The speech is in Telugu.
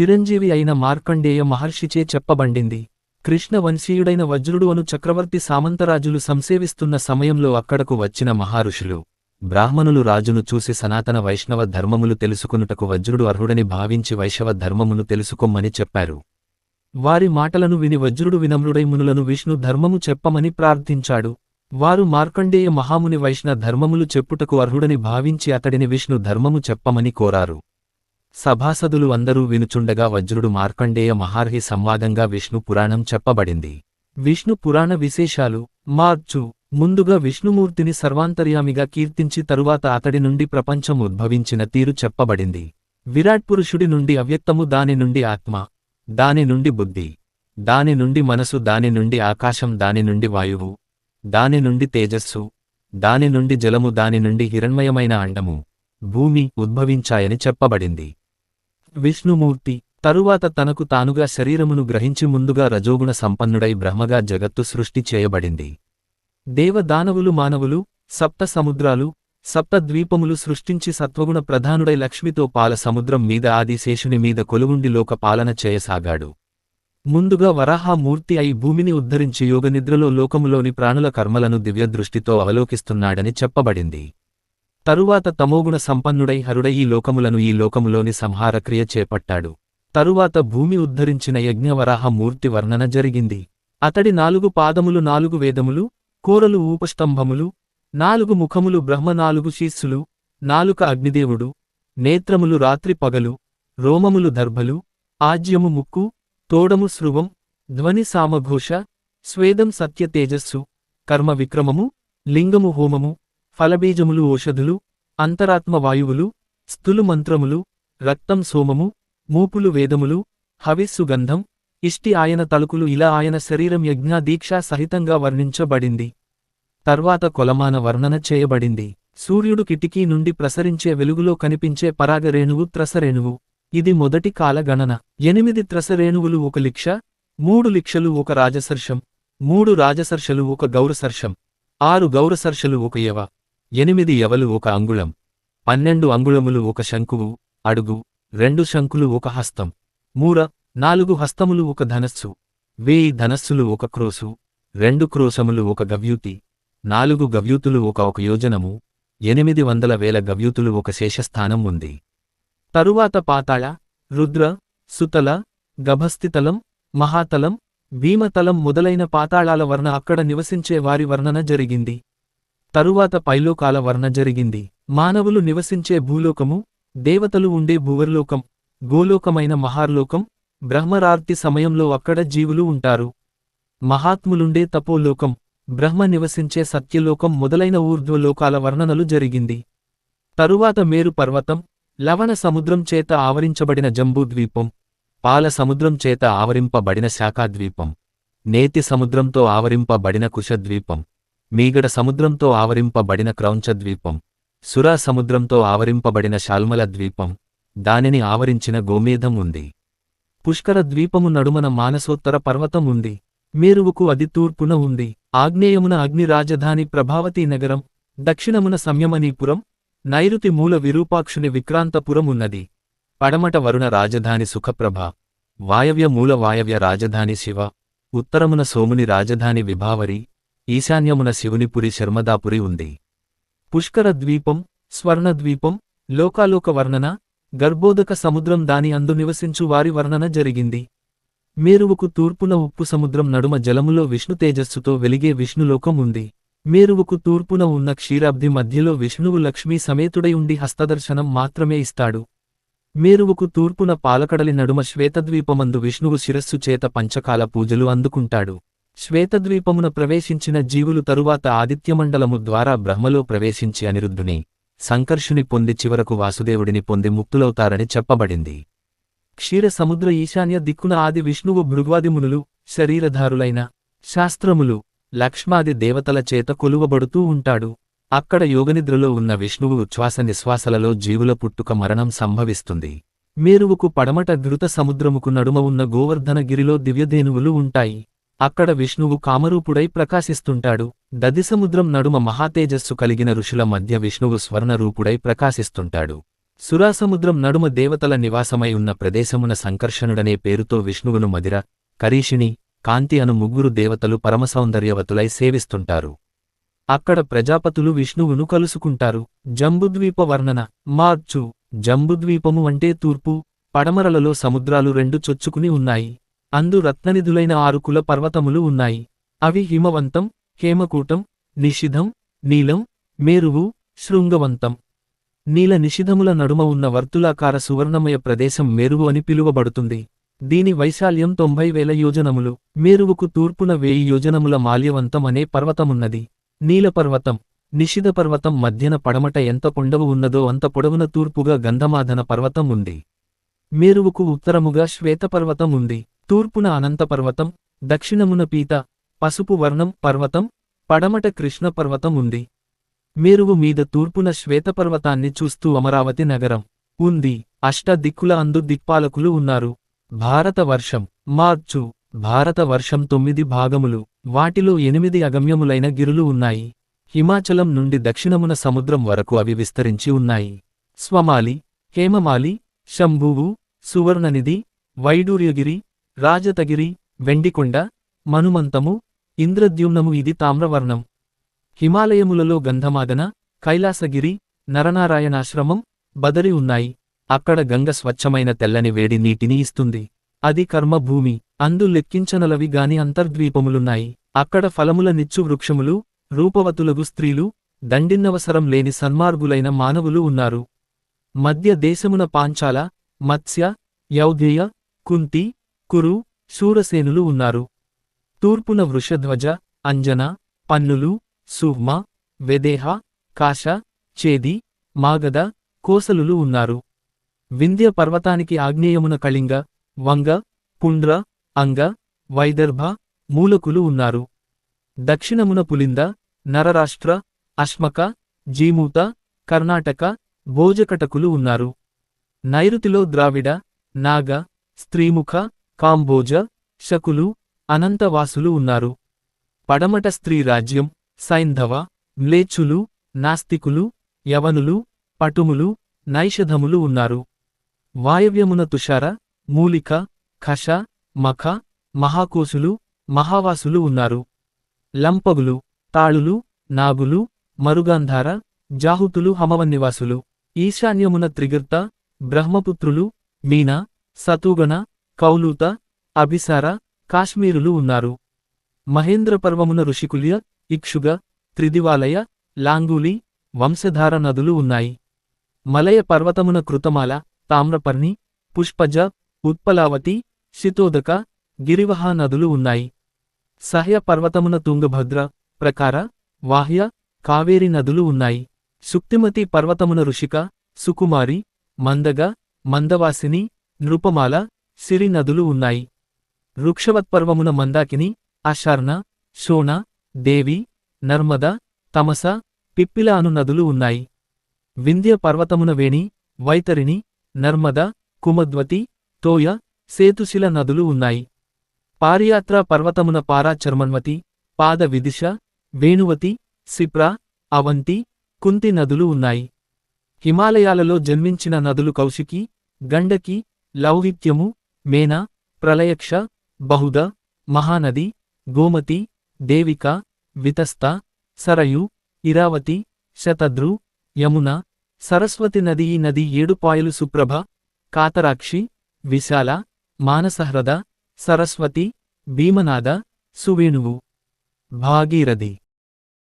చిరంజీవి అయిన మార్కండేయ మహర్షిచే చెప్పబండింది. కృష్ణ వంశీయుడైన వజ్రుడు అను చక్రవర్తి సామంతరాజులు సంసేవిస్తున్న సమయంలో అక్కడకు వచ్చిన మహారుషులు బ్రాహ్మణులు రాజును చూసి సనాతన వైష్ణవ ధర్మములు తెలుసుకునుటకు వజ్రుడు అర్హుడని భావించి వైశవ ధర్మమును తెలుసుకొమ్మని చెప్పారు. వారి మాటలను విని వజ్రుడు వినమ్రుడై మునులను విష్ణు ధర్మము చెప్పమని ప్రార్థించాడు. వారు మార్కండేయ మహాముని వైష్ణ ధర్మములు చెప్పుటకు అర్హుడని భావించి అతడిని విష్ణు ధర్మము చెప్పమని కోరారు. సభాసదులు అందరూ వినుచుండగా వజ్రుడు మార్కండేయ మహార్హి సంవాదంగా విష్ణు పురాణం చెప్పబడింది. విష్ణు పురాణ విశేషాలు మార్చు ముందుగా విష్ణుమూర్తిని సర్వాంతర్యామిగా కీర్తించి తరువాత అతడి నుండి ప్రపంచం ఉద్భవించిన తీరు చెప్పబడింది. విరాట్ పురుషుడి నుండి అవ్యక్తము దాని నుండి ఆత్మ దాని నుండి బుద్ధి దాని నుండి మనసు దాని నుండి ఆకాశం దాని నుండి వాయువు దాని నుండి తేజస్సు దాని నుండి జలము దాని నుండి హిరణ్మయమైన అండము భూమి ఉద్భవించాయని చెప్పబడింది. విష్ణుమూర్తి. తరువాత తనకు తానుగా శరీరమును గ్రహించి ముందుగా రజోగుణ సంపన్నుడై బ్రహ్మగా జగత్తు సృష్టి చేయబడింది. దేవదానవులు మానవులు సప్త సముద్రాలు సప్త ద్వీపములు సృష్టించి సత్వగుణ ప్రధానుడై లక్ష్మితో పాల సముద్రం మీద ఆదిశేషుని మీద కొలువుండి లోక పాలన చేయసాగాడు. ముందుగా వరాహమూర్తి అయి భూమిని ఉద్ధరించి యోగనిద్రలో లోకములోని ప్రాణుల కర్మలను దివ్యదృష్టితో అవలోకిస్తున్నాడని చెప్పబడింది. తరువాత తమోగుణ సంపన్నుడై హరుడై ఈ లోకములను ఈ లోకములోని సంహారక్రియ చేపట్టాడు. తరువాత భూమి ఉద్ధరించిన యజ్ఞవరాహ మూర్తి వర్ణన జరిగింది. అతడి నాలుగు పాదములు నాలుగు వేదములు కూరలు ఊపస్తంభములు నాలుగు ముఖములు బ్రహ్మ నాలుగు శీస్సులు నాలుక అగ్నిదేవుడు నేత్రములు రాత్రి పగలు రోమములు దర్భలు ఆజ్యము ముక్కు తోడము స్రువం ధ్వని సామఘోష స్వేదం సత్య తేజస్సు కర్మ విక్రమము లింగము హోమము ఫలబీజములు ఓషధులు అంతరాత్మ వాయువులు స్థులు మంత్రములు రక్తం సోమము మూపులు వేదములు హవిస్సు గంధం ఇష్టి ఆయన తలుకులు ఇలా ఆయన శరీరం యజ్ఞ దీక్షా సహితంగా వర్ణించబడింది. తర్వాత కొలమాన వర్ణన చేయబడింది. సూర్యుడు కిటికీ నుండి ప్రసరించే వెలుగులో కనిపించే పరాగరేణువు త్రసరేణువు. ఇది మొదటి కాల గణన ఎనిమిది త్రసరేణువులు ఒక లిక్ష మూడు లిక్షలు ఒక రాజసర్షం మూడు రాజసర్షలు ఒక గౌరసర్షం ఆరు గౌరసర్షలు ఒక యవ. ఎనిమిది ఎవలు ఒక అంగుళం పన్నెండు అంగుళములు ఒక శంకువు అడుగు రెండు శంకులు ఒక హస్తం మూర నాలుగు హస్తములు ఒక ధనస్సు వేయి ధనస్సులు ఒక క్రోసు రెండు క్రోసములు ఒక గవ్యూతి నాలుగు గవ్యూతులు ఒక ఒక యోజనము ఎనిమిది వందల వేల గవ్యూతులు ఒక శేషస్థానం ఉంది. తరువాత పాతాళ రుద్ర సుతల గభస్థితలం మహాతలం భీమతలం మొదలైన పాతాళాల వర్ణ అక్కడ నివసించే వారి వర్ణన జరిగింది. తరువాత పైలోకాల వర్ణ జరిగింది. మానవులు నివసించే భూలోకము దేవతలు ఉండే భువర్లోకం గోలోకమైన మహార్లోకం బ్రహ్మరార్తి సమయంలో అక్కడ జీవులు ఉంటారు. మహాత్ములుండే తపోలోకం బ్రహ్మ నివసించే సత్యలోకం మొదలైన ఊర్ధ్వలోకాల వర్ణనలు జరిగింది. తరువాత మేరు పర్వతం లవణ సముద్రం చేత ఆవరించబడిన జంబూద్వీపం పాల సముద్రం చేత ఆవరింపబడిన శాఖాద్వీపం నేతి సముద్రంతో ఆవరింపబడిన కుశద్వీపం. మీగడ సముద్రంతో ఆవరింపబడిన క్రౌంచ ద్వీపం సురా సముద్రంతో ఆవరింపబడిన శాల్మల ద్వీపం దానిని ఆవరించిన గోమేధం ఉంది. పుష్కర ద్వీపము నడుమన మానసోత్తర పర్వతం ఉంది. మేరువుకు అది తూర్పున ఉంది. ఆగ్నేయమున అగ్ని రాజధాని ప్రభావతీ నగరం దక్షిణమున సంయమనీపురం నైరుతి మూల విరూపాక్షుని విక్రాంతపురం ఉన్నది. పడమట వరుణ రాజధాని సుఖప్రభ వాయవ్య మూల వాయవ్య రాజధాని శివ ఉత్తరమున సోముని రాజధాని విభావరి ఈశాన్యమున శివునిపురి శర్మదాపురి ఉంది. పుష్కర ద్వీపం స్వర్ణద్వీపం లోకాలోక వర్ణన గర్భోదక సముద్రం దాని అందు నివసించు వారి వర్ణన జరిగింది. మేరువుకు తూర్పున ఉప్పు సముద్రం నడుమ జలములో విష్ణు తేజస్సుతో వెలిగే విష్ణులోకం ఉంది. మేరువుకు తూర్పున ఉన్న క్షీరాబ్ది మధ్యలో విష్ణువు లక్ష్మీ సమేతుడై ఉండి హస్తదర్శనం మాత్రమే ఇస్తాడు. మేరువుకు తూర్పున పాలకడలి నడుమ శ్వేతద్వీపమందు విష్ణువు శిరస్సు చేత పంచకాల పూజలు అందుకుంటాడు. శ్వేతద్వీపమున ప్రవేశించిన జీవులు తరువాత ఆదిత్యమండలము ద్వారా బ్రహ్మలో ప్రవేశించి అనిరుద్ధుని సంకర్షుని పొంది చివరకు వాసుదేవుడిని పొంది ముక్తులవుతారని చెప్పబడింది. క్షీర సముద్ర ఈశాన్య దిక్కున ఆది విష్ణువు భృగ్వాదిమునులు శరీరధారులైన శాస్త్రములు లక్ష్మాది దేవతల చేత కొలువబడుతూ ఉంటాడు. అక్కడ యోగనిద్రలో ఉన్న విష్ణువు ఉచ్ఛ్వాస నిశ్వాసలలో జీవుల పుట్టుక మరణం సంభవిస్తుంది. మేరువుకు పడమట ధృత సముద్రముకు నడుమ ఉన్న గోవర్ధనగిరిలో దివ్యధేనువులు ఉంటాయి. అక్కడ విష్ణువు కామరూపుడై ప్రకాశిస్తుంటాడు. దదిసముద్రం నడుమ మహాతేజస్సు కలిగిన ఋషుల మధ్య విష్ణువు స్వర్ణరూపుడై ప్రకాశిస్తుంటాడు. సురాసముద్రం నడుమ దేవతల నివాసమై ఉన్న ప్రదేశమున సంకర్షణుడనే పేరుతో విష్ణువును మదిర కరీషిణి కాంతి అను ముగ్గురు దేవతలు పరమసౌందర్యవతులై సేవిస్తుంటారు. అక్కడ ప్రజాపతులు విష్ణువును కలుసుకుంటారు. జంబుద్వీప వర్ణన మార్చు జంబుద్వీపము అంటే తూర్పు పడమరలలో సముద్రాలు రెండు చొచ్చుకుని ఉన్నాయి. అందు రత్ననిధులైన ఆరు కుల పర్వతములు ఉన్నాయి. అవి హిమవంతం హేమకూటం నిషిధం నీలం మేరువు శృంగవంతం. నీల నిషిధముల నడుమ ఉన్న వర్తులాకార సువర్ణమయ ప్రదేశం మేరువు అని పిలువబడుతుంది. దీని వైశాల్యం తొంభై వేల యోజనములు. మేరువుకు తూర్పున వేయి యోజనముల మాల్యవంతం అనే పర్వతమున్నది. నీలపర్వతం నిషిధ పర్వతం మధ్యన పడమట ఎంత పొండవు ఉన్నదో అంత పొడవున తూర్పుగా గంధమాధన పర్వతం ఉంది. మేరువుకు ఉత్తరముగా శ్వేతపర్వతం ఉంది. తూర్పున అనంతపర్వతం దక్షిణమున పీత పసుపు వర్ణం పర్వతం పడమట కృష్ణ పర్వతం ఉంది. మేరువు మీద తూర్పున శ్వేతపర్వతాన్ని చూస్తూ అమరావతి నగరం ఉంది. అష్ట దిక్కుల అందు దిక్పాలకులు ఉన్నారు. భారత వర్షం మార్చు భారత వర్షం తొమ్మిది భాగములు వాటిలో ఎనిమిది అగమ్యములైన గిరులు ఉన్నాయి. హిమాచలం నుండి దక్షిణమున సముద్రం వరకు అవి విస్తరించి ఉన్నాయి. స్వమాలి హేమమాలి శంభువు సువర్ణనిధి వైడూర్యగిరి రాజతగిరి వెండికొండ మనుమంతము ఇంద్రద్యుమ్నము ఇది తామ్రవర్ణం. హిమాలయములలో గంధమాదన కైలాసగిరి నరనారాయణాశ్రమం బదరి ఉన్నాయి. అక్కడ గంగ స్వచ్ఛమైన తెల్లని వేడి నీటిని ఇస్తుంది. అది కర్మభూమి అందు లెక్కించనలవి గాని అంతర్ద్వీపములున్నాయి. అక్కడ ఫలముల నిచ్చు వృక్షములు రూపవతులగు స్త్రీలు దండిన్నవసరం లేని సన్మార్గులైన మానవులు ఉన్నారు. మధ్య దేశమున పాంచాల మత్స్య యౌధేయ కుంతి కురు శూరసేనులు ఉన్నారు. తూర్పున వృషధ్వజ అంజన పన్నులు సుహ్మ వెదేహ కాశ చేది మాగద కోసలులు ఉన్నారు. వింధ్య పర్వతానికి ఆగ్నేయమున కళింగ వంగ పుండ్ర అంగ వైదర్భ మూలకులు ఉన్నారు. దక్షిణమున పులింద నరరాష్ట్ర అశ్మక జీమూత కర్ణాటక భోజకటకులు ఉన్నారు. నైరుతిలో ద్రావిడ నాగ స్త్రీముఖ కాంబోజ శకులు అనంతవాసులు ఉన్నారు. పడమట స్త్రీ రాజ్యం సైంధవ మ్లేచ్చులు నాస్తికులు యవనులు పటుములు నైషధములు ఉన్నారు. వాయవ్యమున తుషార మూలిక ఖష మఖ మహాకోసులు మహావాసులు ఉన్నారు. లంపగులు తాళులు నాగులు మరుగాంధార జాహుతులు హమవన్నివాసులు. ఈశాన్యమున త్రిగర్త బ్రహ్మపుత్రులు మీన సతూగణ కౌలూత అభిసార కాశ్మీరులు ఉన్నారు. మహేంద్రపర్వమున ఋషికుల్య ఇక్షుగ త్రిదివాలయ లాంగూలి వంశధార నదులు ఉన్నాయి. మలయ పర్వతమున కృతమాల తామ్రపర్ణి పుష్పజ ఉత్పలావతి శితోదక గిరివహా నదులు ఉన్నాయి. సహ్య పర్వతమున తుంగభద్ర ప్రకార వాహ్య కావేరి నదులు ఉన్నాయి. శుక్తిమతి పర్వతమున ఋషిక సుకుమారి మందగ మందవాసిని నృపమాల సిరి నదులు ఉన్నాయి. వృక్షవత్పర్వమున మందాకిని అశార్ణ శోణ దేవి నర్మద తమస పిప్పిల అను నదులు ఉన్నాయి. వింధ్య పర్వతమున వేణి వైతరిణి నర్మద కుమద్వతి తోయ సేతుశిల నదులు ఉన్నాయి. పారియాత్రా పర్వతమున పారా చర్మన్వతి పాద విదిశ వేణువతి సిప్రా అవంతి కుంతి నదులు ఉన్నాయి. హిమాలయాలలో జన్మించిన నదులు కౌశికి గండకి లౌహిత్యము ಮೇನಾ, ಪ್ರಲಯಕ್ಷ, ಬಹುದ, ಮಹಾನದಿ, ಗೋಮತಿ, ದೇವಿಕಾ, ವಿತಸ್ತ, ಸರಯು, ಇರಾವತಿ ಶತದ್ರು ಯಮುನಾ, ಸರಸ್ವತಿ ನದಿ ಈ ನದಿ ಏಡುಪಾಯಲು ಸುಪ್ರಭ, ಕಾತರಾಕ್ಷಿ, ವಿಶಾಲ, ಮಾನಸಹ್ರದ, ಸರಸ್ವತಿ, ಭೀಮನಾದ, ಸುವೇಣುವು. ಭಾಗೀರಥಿ.